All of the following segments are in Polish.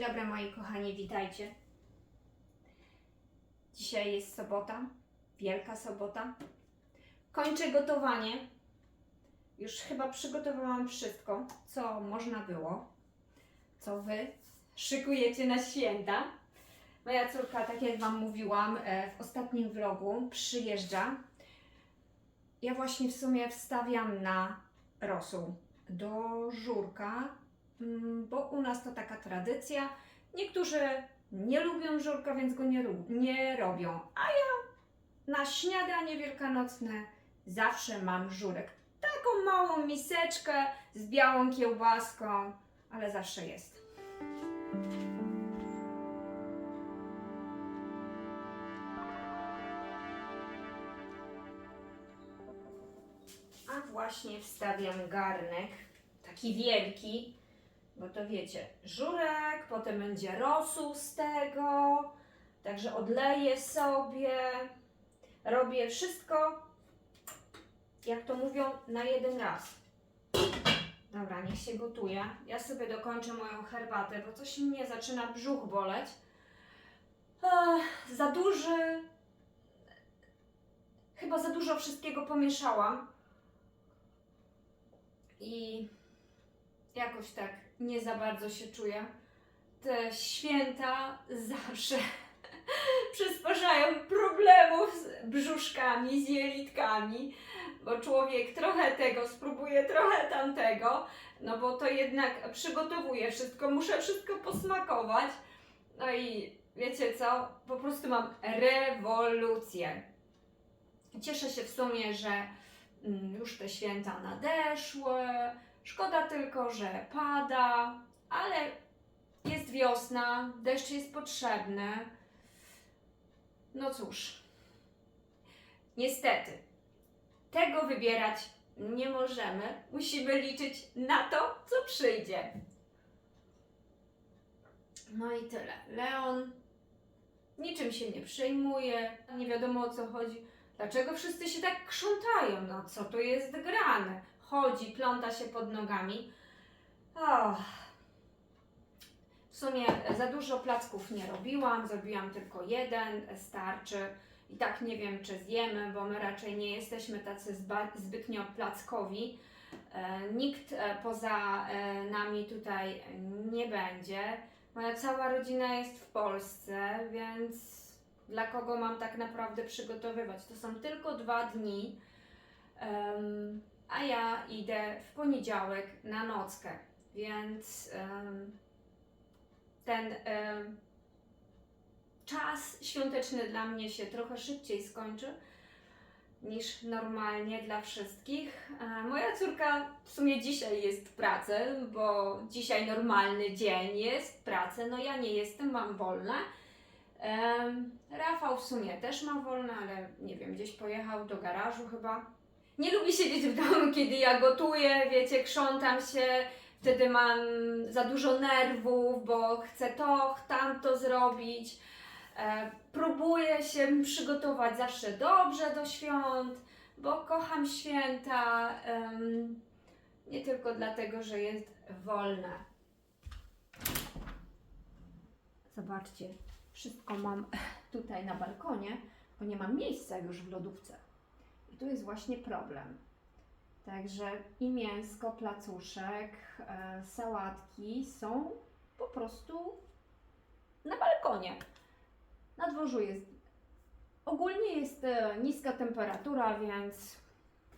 dobry moi kochani, witajcie. Dzisiaj jest sobota, wielka sobota. Kończę gotowanie. Już chyba przygotowałam wszystko, co można było, co Wy szykujecie na święta. Moja córka, tak jak Wam mówiłam e, w ostatnim vlogu, przyjeżdża. Ja właśnie w sumie wstawiam na rosół do żurka, bo u nas to taka tradycja. Niektórzy nie lubią żurka, więc go nie, nie robią. A ja na śniadanie wielkanocne zawsze mam żurek. Taką małą miseczkę z białą kiełbaską, ale zawsze jest. A właśnie wstawiam garnek, taki wielki, bo to wiecie, żurek, potem będzie rosół z tego, także odleję sobie, robię wszystko, jak to mówią, na jeden raz. Dobra, niech się gotuje. Ja sobie dokończę moją herbatę, bo coś mnie zaczyna brzuch boleć. Ech, za duży. Chyba za dużo wszystkiego pomieszałam. I jakoś tak nie za bardzo się czuję. Te święta zawsze przysparzają problemów z brzuszkami, z jelitkami, bo człowiek trochę tego spróbuje, trochę tamtego, no bo to jednak przygotowuję wszystko, muszę wszystko posmakować. No i wiecie co? Po prostu mam rewolucję. Cieszę się w sumie, że mm, już te święta nadeszły. Szkoda tylko, że pada, ale jest wiosna, deszcz jest potrzebny. No cóż, niestety, tego wybierać nie możemy. Musimy liczyć na to, co przyjdzie. No i tyle. Leon niczym się nie przejmuje, nie wiadomo o co chodzi. Dlaczego wszyscy się tak krzątają? No co to jest grane? Chodzi, pląta się pod nogami. Och. W sumie za dużo placków nie robiłam, zrobiłam tylko jeden, starczy. I tak nie wiem, czy zjemy, bo my raczej nie jesteśmy tacy zbytnio plackowi. E, nikt e, poza e, nami tutaj nie będzie. Moja cała rodzina jest w Polsce, więc dla kogo mam tak naprawdę przygotowywać? To są tylko dwa dni, a ja idę w poniedziałek na nockę, więc em, ten em, czas świąteczny dla mnie się trochę szybciej skończy niż normalnie dla wszystkich. Moja córka w sumie dzisiaj jest w pracy, bo dzisiaj normalny dzień jest w pracy. No ja nie jestem, mam wolne. Em, Rafał w sumie też ma wolne, ale nie wiem, gdzieś pojechał do garażu chyba. Nie lubi siedzieć w domu, kiedy ja gotuję, wiecie, krzątam się, wtedy mam za dużo nerwów, bo chcę to, tamto zrobić. E, próbuję się przygotować zawsze dobrze do świąt, bo kocham święta. nie tylko dlatego, że jest wolne. Zobaczcie, wszystko mam tutaj na balkonie, bo nie mam miejsca już w lodówce. I tu jest właśnie problem. Także i mięsko, placuszek, e, sałatki są po prostu na balkonie. Na dworzu jest ogólnie jest e, niska temperatura, więc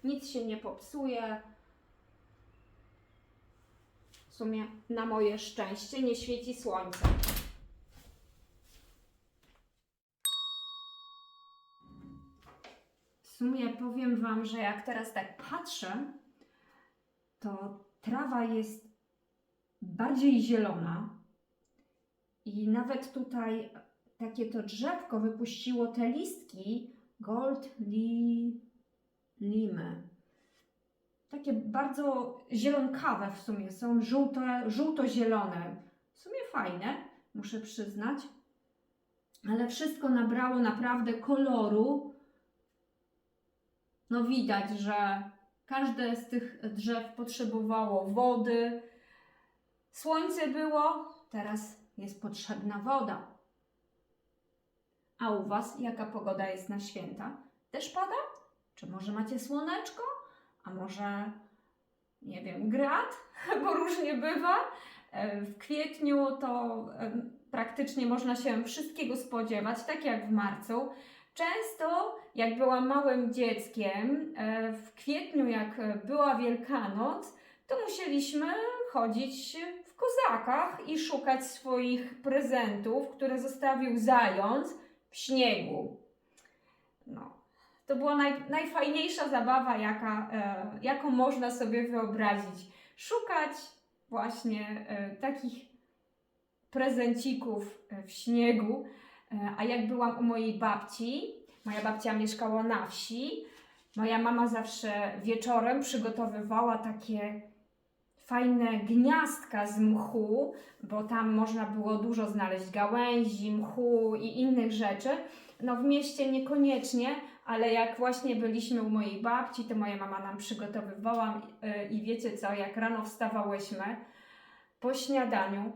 nic się nie popsuje. W sumie na moje szczęście nie świeci słońce. Sumie powiem Wam, że jak teraz tak patrzę, to trawa jest bardziej zielona i nawet tutaj takie to drzewko wypuściło te listki gold li, limy. Takie bardzo zielonkawe w sumie, są żółto, żółto-zielone. W sumie fajne, muszę przyznać. Ale wszystko nabrało naprawdę koloru. No widać, że każde z tych drzew potrzebowało wody. Słońce było, teraz jest potrzebna woda. A u Was jaka pogoda jest na święta? Też pada? Czy może macie słoneczko? A może, nie wiem, grad? Bo różnie bywa. E, W kwietniu to praktycznie można się wszystkiego spodziewać, tak jak w marcu. Często, jak byłam małym dzieckiem, e, w kwietniu, jak była Wielkanoc, to musieliśmy chodzić w kozakach i szukać swoich prezentów, które zostawił zając w śniegu. No, to była naj, najfajniejsza zabawa, jaka, e, jaką można sobie wyobrazić. Szukać właśnie e, takich prezencików w śniegu. E, a jak byłam u mojej babci, moja babcia mieszkała na wsi, moja mama zawsze wieczorem przygotowywała takie fajne gniazdka z mchu, bo tam można było dużo znaleźć gałęzi, mchu i innych rzeczy. No w mieście niekoniecznie, ale jak właśnie byliśmy u mojej babci, to moja mama nam przygotowywała yy, i wiecie co, jak rano wstawałyśmy po śniadaniu,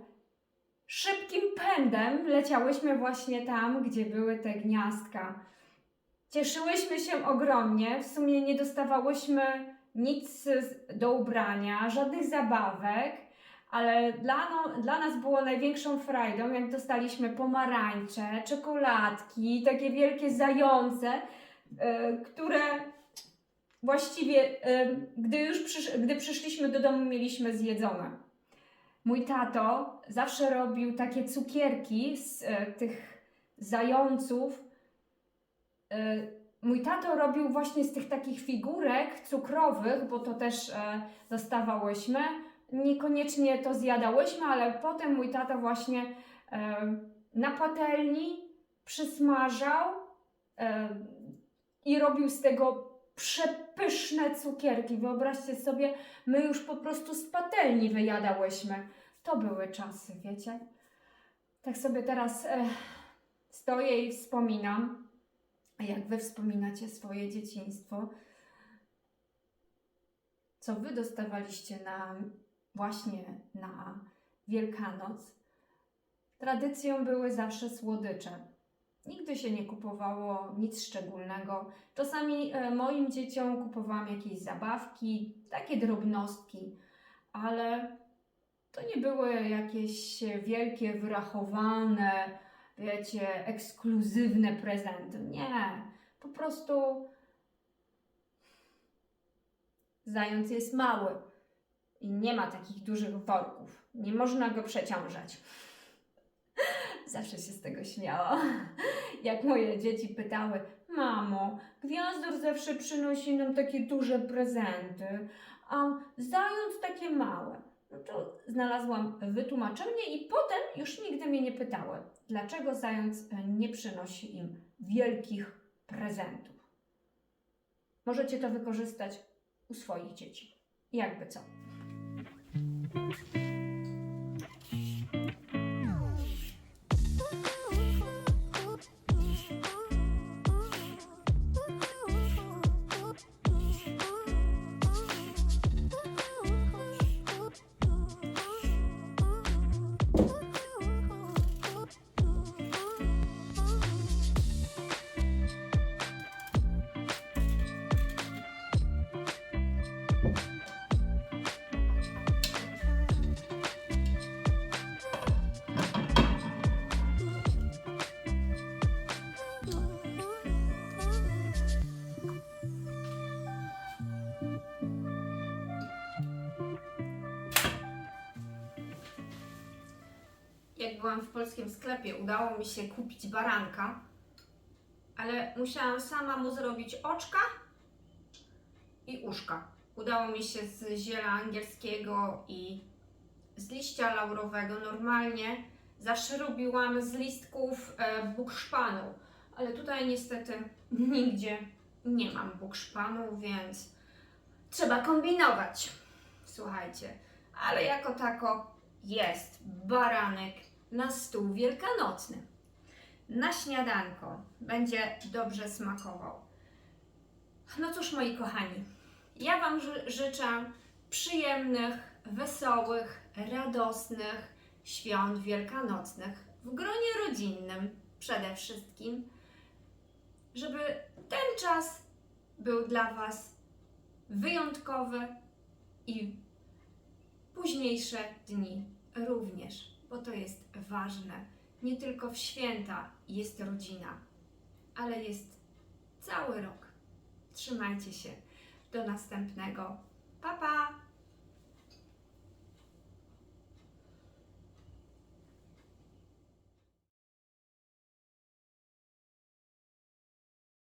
szybkim pędem leciałyśmy właśnie tam, gdzie były te gniazdka. Cieszyłyśmy się ogromnie, w sumie nie dostawałyśmy nic do ubrania, żadnych zabawek, ale dla, no, dla nas było największą frajdą, jak dostaliśmy pomarańcze, czekoladki, takie wielkie zające, e, które właściwie, e, gdy już przysz, gdy przyszliśmy do domu, mieliśmy zjedzone. Mój tato zawsze robił takie cukierki z e, tych zająców. E, mój tato robił właśnie z tych takich figurek cukrowych, bo to też e, dostawałyśmy. Niekoniecznie to zjadałyśmy, ale potem mój tato właśnie e, na patelni przysmażał e, i robił z tego przepyszne cukierki. Wyobraźcie sobie, my już po prostu z patelni wyjadałyśmy. To były czasy, wiecie? Tak sobie teraz e, stoję i wspominam, jak wy wspominacie swoje dzieciństwo, co wy dostawaliście na właśnie na Wielkanoc. Tradycją były zawsze słodycze. Nigdy się nie kupowało nic szczególnego. Czasami e, moim dzieciom kupowałam jakieś zabawki, takie drobnostki, ale to nie były jakieś wielkie, wyrachowane, wiecie, ekskluzywne prezenty. Nie, po prostu zając jest mały i nie ma takich dużych worków. Nie można go przeciążać. Zawsze się z tego śmiała. Jak moje dzieci pytały, mamo, gwiazdor zawsze przynosi nam takie duże prezenty, a zając takie małe. No to znalazłam wytłumaczenie i potem już nigdy mnie nie pytały, dlaczego zając nie przynosi im wielkich prezentów. Możecie to wykorzystać u swoich dzieci. Jakby co. Jak byłam w polskim sklepie, udało mi się kupić baranka, ale musiałam sama mu zrobić oczka i uszka. Udało mi się z ziela angielskiego i z liścia laurowego. Normalnie zawsze robiłam z listków e, bukszpanu, ale tutaj niestety nigdzie nie mam bukszpanu, więc trzeba kombinować. Słuchajcie, ale jako tako jest baranek na stół wielkanocny. Na śniadanko będzie dobrze smakował. No cóż, moi kochani, ja Wam ży- życzę przyjemnych, wesołych, radosnych świąt wielkanocnych w gronie rodzinnym przede wszystkim, żeby ten czas był dla Was wyjątkowy i późniejsze dni również, bo to jest ważne. Nie tylko w święta jest rodzina, ale jest cały rok. Trzymajcie się. Do następnego. Pa, pa!